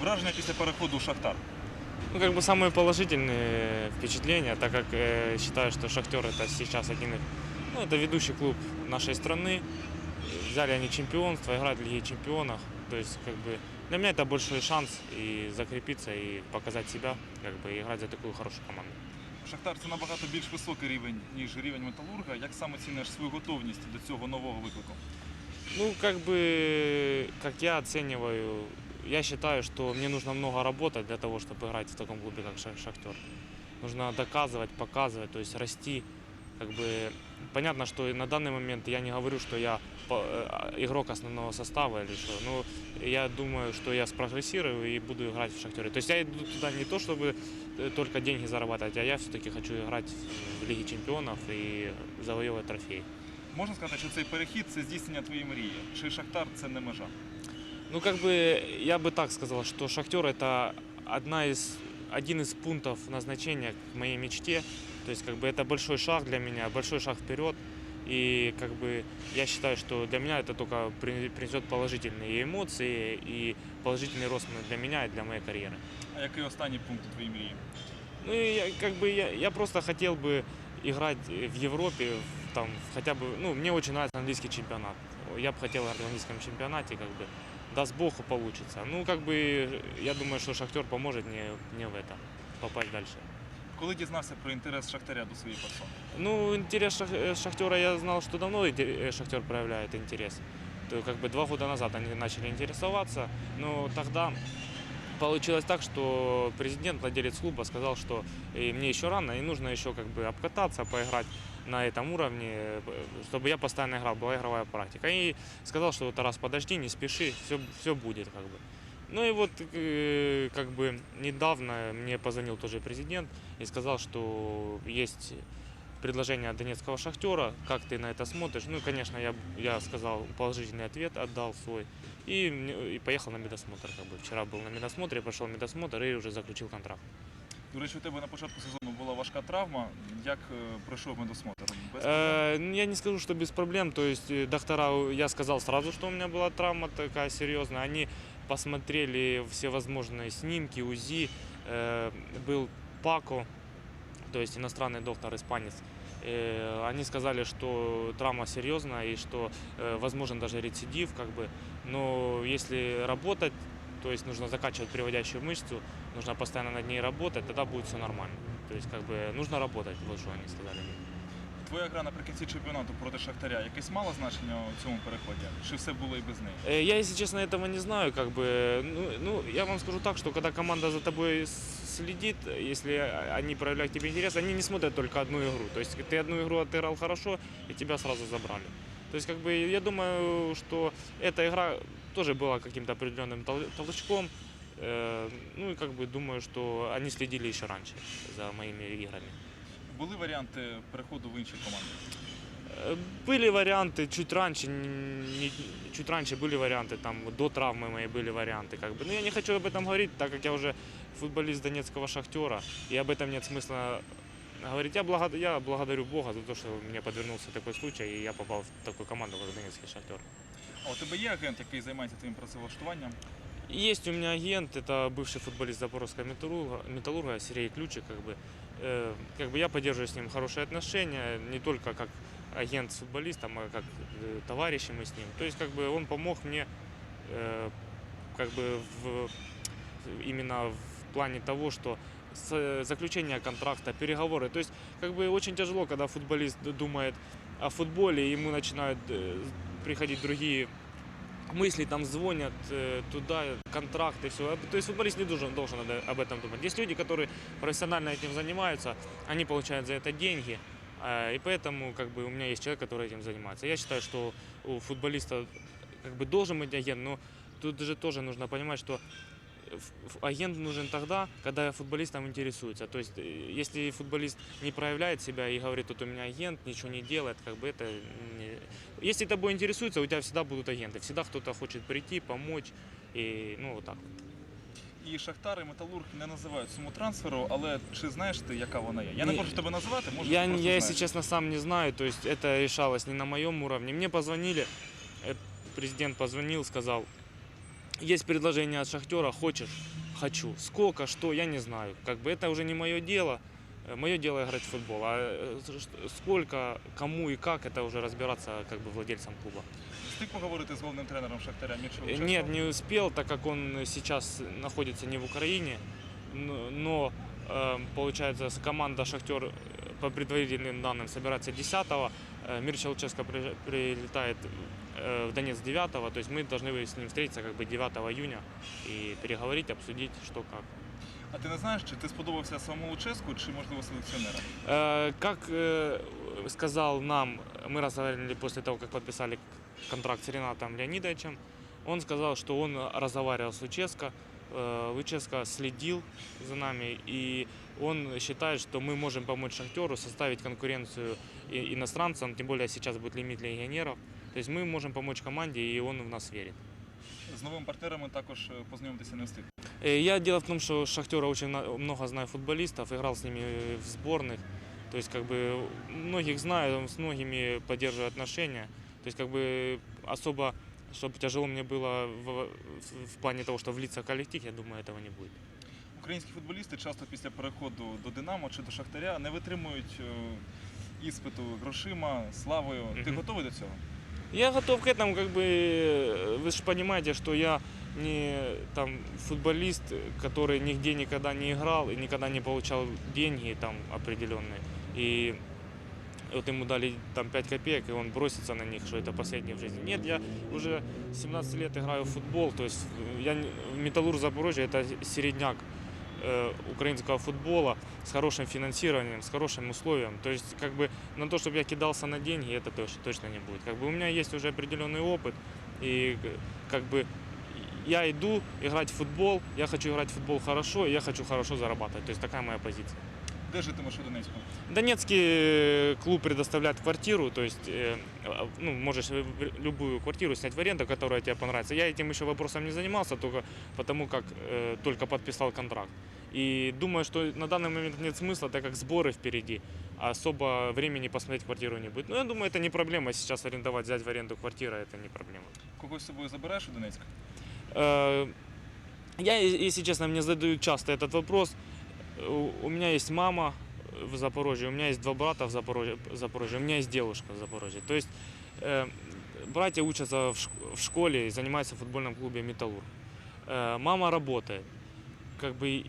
Враження після переходу у Шахтар. Ну, как бы самые положительные впечатления, так как э, считаю, что Шахтер это сейчас один из, ну, это ведущий клуб нашей страны. Взяли они чемпионство, играют в Лиге чемпионов. То есть, как бы, для меня это большой шанс и закрепиться, и показать себя, как бы, и играть за такую хорошую команду. Шахтар це набагато більш високий рівень, ніж рівень металурга. Як саме ціниш свою готовність до цього нового виклику? Ну, как бы, как я оцениваю, я считаю, что мне нужно много работать для того, чтобы играть в таком клубе, как Ша- Шахтер. Нужно доказывать, показывать, то есть расти. Как бы, понятно, что на данный момент я не говорю, что я по- э, игрок основного состава или что. Но я думаю, что я спрогрессирую и буду играть в Шахтере. То есть я иду туда не то, чтобы э, только деньги зарабатывать, а я все-таки хочу играть в Лиге чемпионов и завоевывать трофеи. Можна сказати, що цей перехід це здійснення твоєї мрії. Чи Шахтар це не межа? Ну, как бы, я бы так сказал, что «Шахтер» — это одна из, один из пунктов назначения к моей мечте. То есть, как бы, это большой шаг для меня, большой шаг вперед. И, как бы, я считаю, что для меня это только при- принесет положительные эмоции и положительный рост для меня и для моей карьеры. А який останній пункт у твоїй мрії? Ну, и я, как бы, я, я просто хотел бы играть в Европе, в- там, хотя бы, ну, мне очень нравится английский чемпионат. Я бы хотел играть в английском чемпионате, как бы, даст Бог, получится. Ну, как бы, я думаю, что Шахтер поможет мне, мне в этом попасть дальше. Коли дізнався про інтерес Шахтаря до своєї персони? Ну, интерес Шах- э, Шахтера я знал, что давно инте- э, Шахтер проявляет интерес. То как бы два года назад они начали интересоваться, но тогда получилось так, что президент, владелец клуба сказал, что э, мне еще рано и нужно еще как бы обкататься, поиграть на этом уровне, э, чтобы я постоянно играл, была игровая практика. И сказал, что Тарас, подожди, не спеши, все, все будет как бы. Ну и вот э, как бы недавно мне позвонил тоже президент и сказал, что есть предложение от донецкого шахтера, как ты на это смотришь. Ну, конечно, я, я сказал положительный ответ, отдал свой. И, и поехал на медосмотр. Как бы. Вчера был на медосмотре, прошел медосмотр и уже заключил контракт. До речі, у тебе на початку сезону була важка травма. Як пройшов медосмотр? Без проблем? Э, я не скажу, что без проблем. То есть доктора, я сказал сразу, что у меня была травма такая серьезная. Они посмотрели все возможные снимки, УЗИ. Был Пако, то есть иностранный доктор, испанец. Э, они сказали, что травма серьезная и что э, возможен даже рецидив, как бы. Но если работать, то есть нужно закачивать приводящую мышцу, нужно постоянно над ней работать, тогда будет все нормально. То есть как бы нужно работать, вот что они сказали. Твоя гра наприкінці чемпіонату проти Шахтаря якесь мало значення у цьому переході? Чи все було і без неї? Э, Я, если честно, этого не знаю. Как бы, ну, ну, я вам скажу так, что когда команда за тобой с- следит, если они проявляют к тебе интерес, они не смотрят только одну игру. То есть ты одну игру отыграл хорошо, и тебя сразу забрали. То есть, как бы, я думаю, что эта игра тоже была каким-то определенным тол- толчком. Э, Ну и как бы думаю, что они следили еще раньше за моими играми. Були варіанти переходу в інші команди? Э, Были варианты чуть раньше, н- не- чуть раньше были варианты, там до травмы моей были варианты, как бы. Но я не хочу об этом говорить, так как я уже футболист Донецкого Шахтера, и об этом нет смысла говорить. Я, благо- я благодарю Бога за то, что мне подвернулся такой случай, и я попал в такую команду, как Донецкий Шахтер. А у тебе є агент, який займається твоїм працевлаштуванням? Есть у меня агент, это бывший футболист Запорожского металлурга, металлурга Сергей Ключик, как бы, Э, Как бы я поддерживаю с ним хорошие отношения, не только как агент с футболистом, а как э, товарищи мы с ним. То есть как бы он помог мне э, как бы в, именно в плане того, что заключение контракта, переговоры. То есть как бы очень тяжело, когда футболист думает о футболе, ему начинают э, приходить другие мысли, там звонят э, туда, контракты, все. То есть футболист не должен, должен об- этом думать. Есть люди, которые профессионально этим занимаются, они получают за это деньги, э, и поэтому как бы у меня есть человек, который этим занимается. Я считаю, что у футболиста как бы должен быть агент, но тут же тоже нужно понимать, что агент нужен тогда, когда футболистом интересуется. То есть, э, если футболист не проявляет себя и говорит, вот у меня агент, ничего не делает, как бы это... не- Если тобой интересуется, у тебя всегда будут агенты. Всегда кто-то хочет прийти, помочь. И, ну, вот так. І Шахтар і Металург не називають суму трансферу, але чи знаєш ти, яка вона є? Я не Ні. можу тебе називати, може Я, ти просто я, знаєш. если честно, сам не знаю. То есть это решалось не на моем уровне. Мне позвонили, э, президент позвонил, сказал, есть предложение от Шахтера, хочешь, хочу. Сколько, что, я не знаю. Как бы это уже не мое дело. Мое дело играть в футбол. А э, сколько, кому и как, это уже разбираться как бы владельцам клуба. Встиг поговорити з головним тренером Шахтаря Мірчо Э, Нет, не успел, так как он сейчас находится не в Украине. Но, но, э, получается, с- команда Шахтер э, по предварительным данным собирается 10-го. Э, Мир Челческо при- прилетает э, в Донецк 9-го. То есть мы должны с ним встретиться как бы 9 июня и переговорить, обсудить, что как. А ти не знаєш, чи ти сподобався самому Луческу, чи можливо селекціонерам? Э, Как э, сказал нам, мы разговаривали после того, как подписали контракт с Ренатом Леонидовичем, он сказал, что он разговаривал с Луческо, э, Луческо следил за нами, и он считает, что мы можем помочь Шахтеру составить конкуренцию и- иностранцам, тем более сейчас будет лимит легионеров. То есть мы можем помочь команде, и он в нас верит. З новими партнерами також е, познайомитися не встиг. Э, Я дело в том, что Шахтера очень на- много знаю футболистов, играл с ними в сборных. То есть, как бы, многих знаю, с многими поддерживаю отношения. То есть, как бы, особо, чтобы тяжело мне было в, в- в плане того, что влиться в коллектив, я думаю, этого не будет. Українські футболісти часто після переходу до Динамо чи до Шахтаря не витримують е, іспиту грошима, славою. Ти Мгм. готовий до цього? Я готов к этому, как бы, э, вы же понимаете, что я не там футболист, который нигде никогда не играл и никогда не получал деньги там определенные. И вот ему дали там 5 копеек, и он бросится на них, что это последнее в жизни. Нет, я уже 17 лет играю в футбол, то есть я Металлург Запорожье это середняк украинского футбола с хорошим финансированием, с хорошим условием. То есть как бы на то, чтобы я кидался на деньги, это точ- точно не будет. Как бы у меня есть уже определенный опыт, и э, как бы я иду играть в футбол, я хочу играть в футбол хорошо, и я хочу хорошо зарабатывать. То есть такая моя позиция. Де житимеш у Донецьку? Донецкий клуб предоставляет квартиру, то есть а, ну, можешь любую квартиру снять в аренду, которая тебе понравится. Я этим еще вопросом не занимался, только потому как э, только подписал контракт. И думаю, что на данный момент нет смысла, так как сборы впереди, а особо времени посмотреть квартиру не будет. Но я думаю, это не проблема сейчас арендовать, взять в аренду квартиру, это не проблема. Когось з собою забереш у Донецьк? Э, Я, если честно, мне задают часто этот вопрос. У меня есть мама в Запорожье, у меня есть два брата в Запорожье, у меня есть девушка в Запорожье. То есть э, братья учатся в, шк- в школе и занимаются в футбольном клубе «Металлург». Э, мама работает, как бы,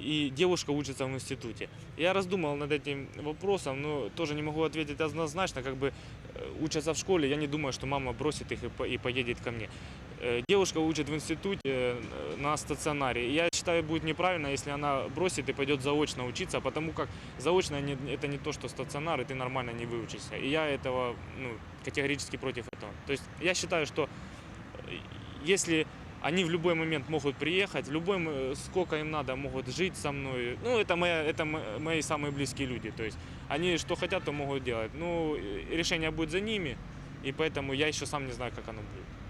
и- девушка учится в институте. Я раздумал над этим вопросом, но тоже не могу ответить однозначно. Как бы э, учатся в школе, я не думаю, что мама бросит их и, по- и поедет ко мне. Э, Девушка учит в институте э, на стационаре. Я считаю, будет неправильно, если она бросит и пойдет заочно учиться, потому как заочно это не то, что стационар, и ты нормально не выучишься. И я этого ну, категорически против этого. То есть я считаю, что э, если они в любой момент могут приехать, в любой, м- сколько им надо, могут жить со мной. Ну, это, моя, это мои самые близкие люди. То есть они что хотят, то могут делать. Ну, э, решение будет за ними, и поэтому я еще сам не знаю, как оно будет.